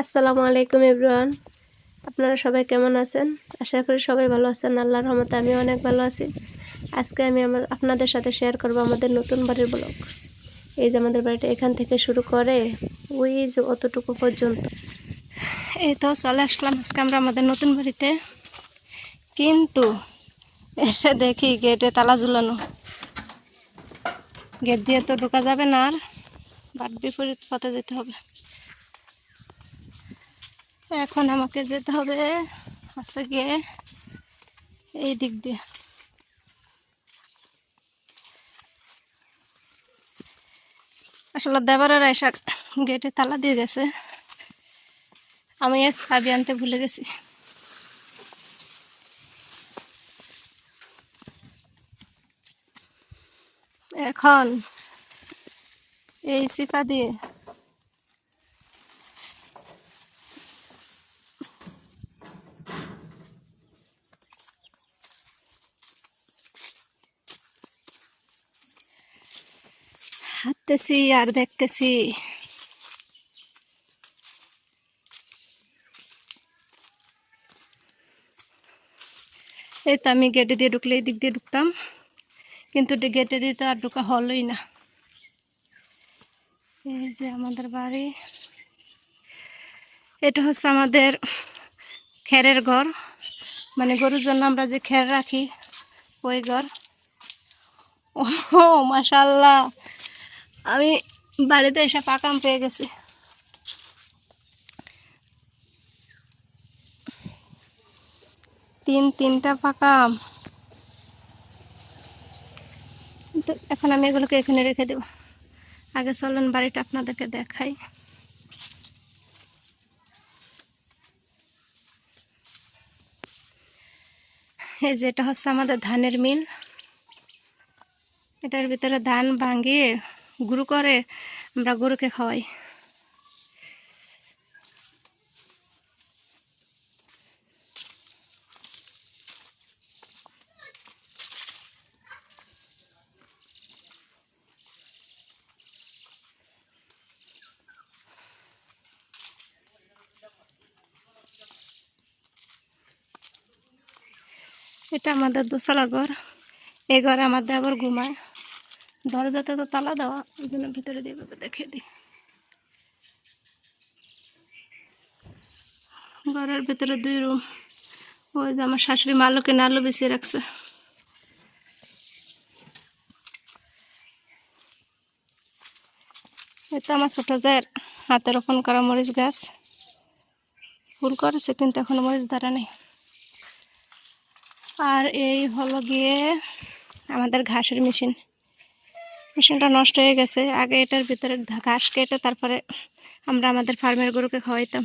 আসসালামু আলাইকুম এভরিওয়ান। আপনারা সবাই কেমন আছেন? আশা করি সবাই ভালো আছেন। আল্লাহর রহমতে আমি অনেক ভালো আছি। আজকে আমি আমার আপনাদের সাথে শেয়ার করব আমাদের নতুন বাড়ির ব্লগ এই যে আমাদের বাড়িটা এখান থেকে শুরু করে ওই যে অতটুকু পর্যন্ত। এই তো চলে আসলাম আজকে আমরা আমাদের নতুন বাড়িতে। কিন্তু এসে দেখি গেটে তালা ঝুলানো। গেট দিয়ে তো ঢোকা যাবে না আর, বাট বিপরীত পথে যেতে হবে। এখন আমাকে যেতে হবে হচ্ছে গিয়ে এই দিক দিয়ে। আসলে দেবারের এসা গেটে তালা দিয়ে গেছে। আমি এর চাবি আনতে ভুলে গেছি। এখন এই সিপা দিয়ে হাঁটতেছি আর দেখতেছি। এই তো আমি গেটে দিয়ে ঢুকলে এই দিক দিয়ে ঢুকতাম, কিন্তু গেটে দিয়ে তো আর ঢুকা হলোই না। এই যে আমাদের বাড়ি। এটা হচ্ছে আমাদের খেরের ঘর। মানে গরুর জন্য আমরা যে খের রাখি, ওই ঘর। ও মাশাল্লাহ আমি বাড়িতে এসে পাকাম পেয়ে গেছি। তিন, তিনটা পাকাম। কিন্তু এখন আমি এগুলোকে এখানে রেখে দেব। আগে চলেন বাড়িটা আপনাদেরকে দেখাই। এই যেটা হচ্ছে আমাদের ধানের মিল। এটার ভিতরে ধান ভাঙিয়ে গুঁড়ো করে আমরা গরুকে খাওয়াই। এটা আমাদের দোতলা ঘর। এই ঘরে আমার দেবর ঘুমায়। দরজাতে তো তালা দেওয়া, ওই জন্য ভিতরে দিয়ে দেখে দিই। ঘরের ভিতরে দুই রুম। ওই যে আমার শাশুড়ি মালুকে নালু বিছিয়ে রাখছে। এটা আমার ছোট জায়ের হাতে রোপণ করা মরিচ গাছ। ফুল করেছে, কিন্তু এখনও মরিচ ধরা নেই। আর এই হলো গিয়ে আমাদের ঘাসের মেশিন। মেশিনটা নষ্ট হয়ে গেছে। আগে এটার ভিতরে ঘাস কেটে তারপরে আমরা আমাদের ফার্মের গরুকে খাওয়াইতাম।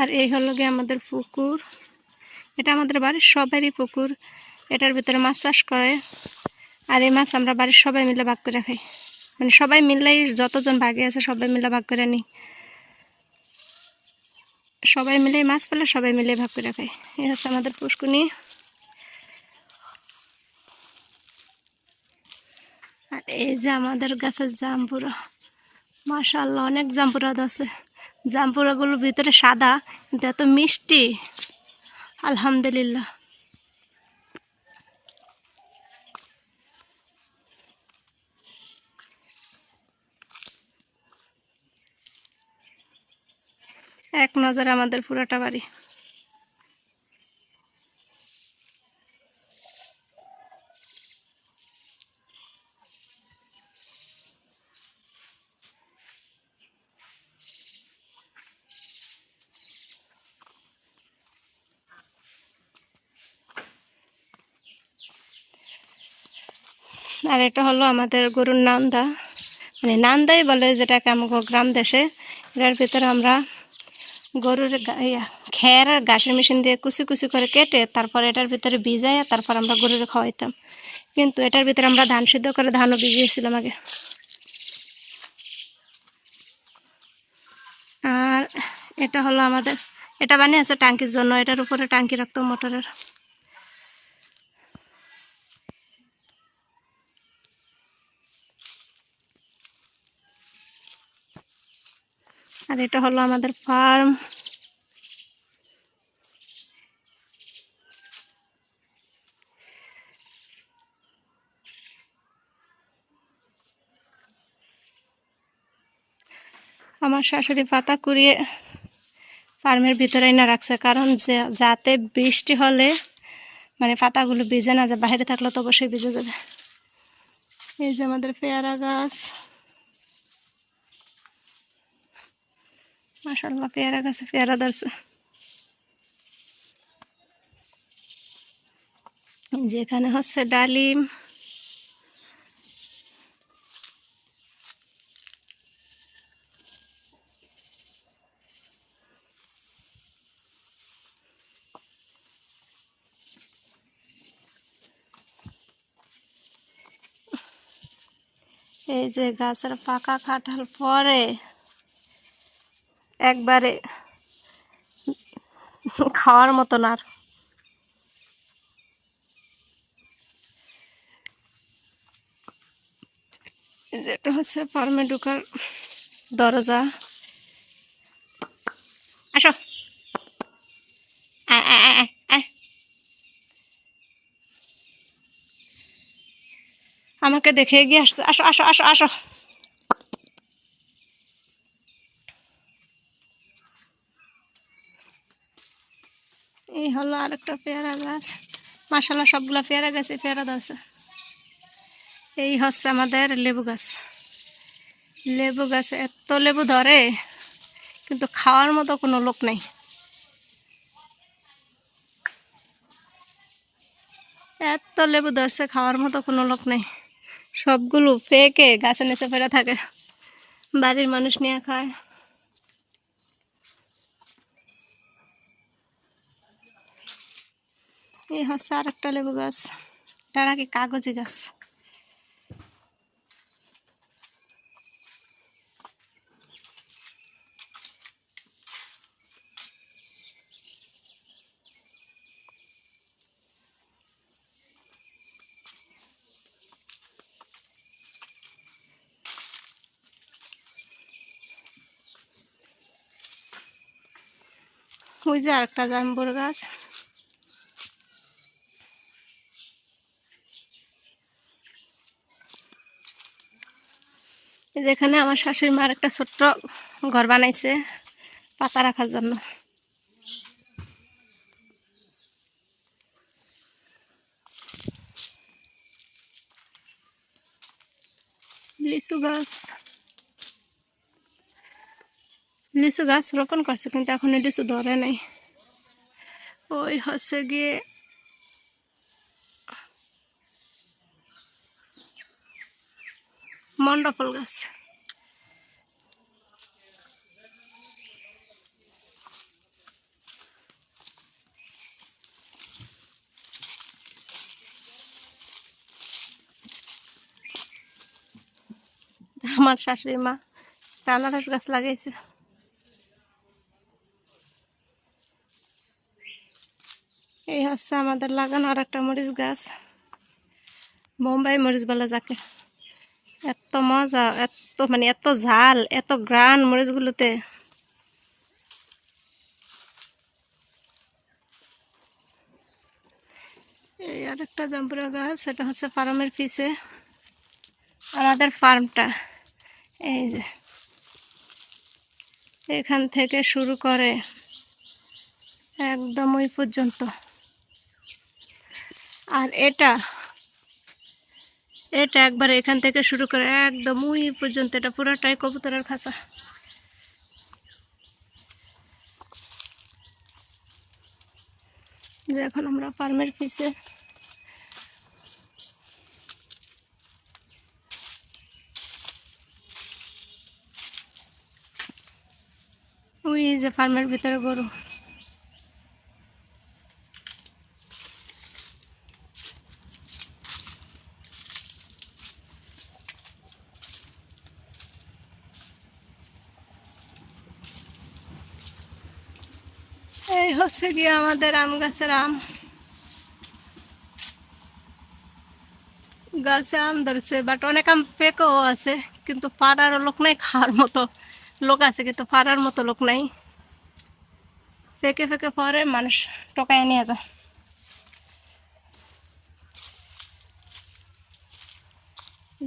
আর এই হলো গিয়ে আমাদের পুকুর। এটা আমাদের বাড়ির সবারই পুকুর। এটার ভিতরে মাছ চাষ করে। আর এই মাছ আমরা বাড়ির সবাই মিলে ভাগ করে খাই। মানে সবাই মিললেই যতজন ভাগে আছে সবাই মিলে ভাগ করে নিই। সবাই মিলে মাছ পেলে সবাই মিলে ভাগ করে খাই। এই হচ্ছে আমাদের পুষ্কুনি। আর এই যে আমাদের গাছের জাম্বুরা মাশাল্লাহ অনেক জাম্বুরা আছে। জাম্বুরাগুলোর ভিতরে সাদা, কিন্তু এত মিষ্টি। আলহামদুলিল্লাহ। এক নজর আমাদের পুরোটা বাড়ি। আর এটা হলো আমাদের গরুর নান্দা। মানে নান্দাই বলে যেটাকে আমাকে গ্রাম দেশে। এটার ভিতরে আমরা গরুর খের আর ঘাসের মেশিন দিয়ে কুচি কুচি করে কেটে তারপর এটার ভিতরে ভিজাই তারপর আমরা গরুরে খাওয়াইতাম। কিন্তু এটার ভিতরে আমরা ধান সিদ্ধ করে ধানও ভিজিয়েছিলাম আগে। এটা হলো আমাদের, এটা বানিয়েছে টাঙ্কির জন্য, এটার উপরে টাঙ্কি রাখতো মোটরের। আর এটা হলো আমাদের ফার্ম। আমার শাশুড়ি পাতা কুড়িয়ে ফার্মের ভিতরে না রাখছে, কারণ যে যাতে বৃষ্টি হলে মানে পাতাগুলো ভিজে না যায়, বাইরে থাকলে তো অবশ্যই ভিজে যাবে। এই যে আমাদের পেয়ারা গাছ। পেয়ারা গাছে পেয়ারা ধরছে। এই যে এখানে হচ্ছে ডালিম। এই যে গাছের পাকা কাঁঠাল পরে। একবারে খাওয়ার মতন আর। এই যে এটা হচ্ছে ফার্মে ঢোকার দরজা। আসো। আমাকে দেখে গিয়ে আসছে। আসো আসো আসো আসো। হলো আরেকটা পেয়ারা গাছ। মাসাল্লাহ সবগুলা পেয়ারা গাছে পেয়ারা ধরছে এই হচ্ছে আমাদের লেবু গাছ। লেবু গাছে এত লেবু ধরে, কিন্তু খাওয়ার মতো কোনো লোক নেই। এত লেবু ধরছে, খাওয়ার মতো কোনো লোক নেই। সবগুলো ফেকে গাছে নিচে ফেলে থাকে। বাড়ির মানুষ নিয়ে খায়। হচ্ছে আর একটা লেবু গাছ। এটা নাকি কাগজি গাছ। ওই যে আরেকটা জাম্বুর গাছ। এই যে এখানে আমার শাশুড়ি মার একটা ছোট্ট ঘর বানাইছে পাতা রাখার জন্য। লিচু গাছ। লিচু গাছ রোপণ করছে, কিন্তু এখন লিচু ধরে নাই। ওই হচ্ছে গিয়ে ফুল গাছ। আমার শাশুড়ি মা আনারস গাছ লাগাইছে। এই হচ্ছে আমাদের লাগানো আর একটা মরিচ গাছ, বোম্বাই মরিচ বলে যাকে। এত মজা, এত মানে এত ঝাল, এত গ্রান মরিচগুলোতে। এই আর একটা জাম্পুরা গাছ, সেটা হচ্ছে ফার্মের পিছে। আমাদের ফার্মটা, এই যে। এখান থেকে শুরু করে একদম ওই পর্যন্ত। আর এটা এটা একবার এখান থেকে শুরু করে একদম ওই পর্যন্ত, এটা পুরোটাই কবুতরের খাঁচা। যে এখন আমরা ফার্মের পিছে। ওই যে ফার্মের ভিতরে গরু। এই হচ্ছে গিয়ে আমাদের আম গাছের আম। গাছে আম ধরছে বাট অনেক আম পেকেও আছে, কিন্তু পাড়ার লোক নাই, খাওয়ার মতো লোক আছে, কিন্তু পাড়ার মতো লোক নাই। পেকে পেকে পরে মানুষ টকায় নিয়ে যায়।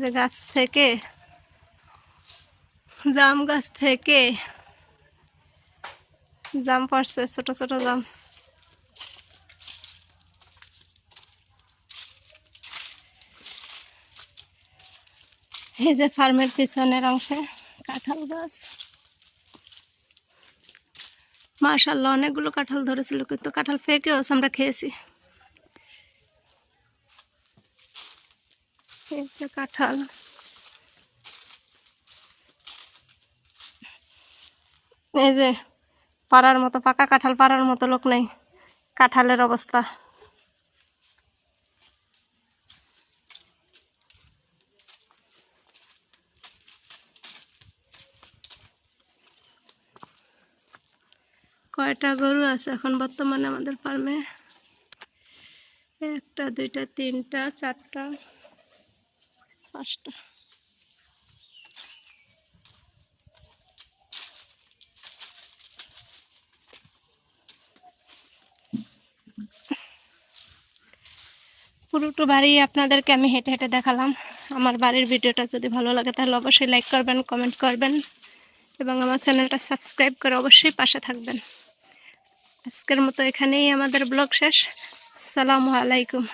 যে গাছ থেকে জাম গাছ থেকে জাম পড়ছে, ছোট ছোট জাম। এই যে ফার্মের পিছনের অংশে কাঁঠাল গাছ। মাশাল্লাহ অনেকগুলো কাঁঠাল ধরেছিল, কিন্তু কাঁঠাল ফেকেও আমরা খেয়েছি। কাঁঠাল। এই যে পাড়ার মতো, পাকা কাঁঠাল পাড়ার মতো লোক নেই। কাঁঠালের অবস্থা। কয়টা গরু আছে এখন বর্তমানে আমাদের ফার্মে একটা, দুইটা, তিনটা, চারটা, পাঁচটা। পুরোটো বাড়ি আপনাদেরকে আমি হেঁটে হেঁটে দেখালাম। আমার বাড়ির ভিডিওটা যদি ভালো লাগে, তাহলে অবশ্যই লাইক করবেন কমেন্ট করবেন এবং আমার চ্যানেলটা সাবস্ক্রাইব করে অবশ্যই পাশে থাকবেন। আজকের মতো এখানেই আমাদের ব্লগ শেষ। আসসালামু আলাইকুম।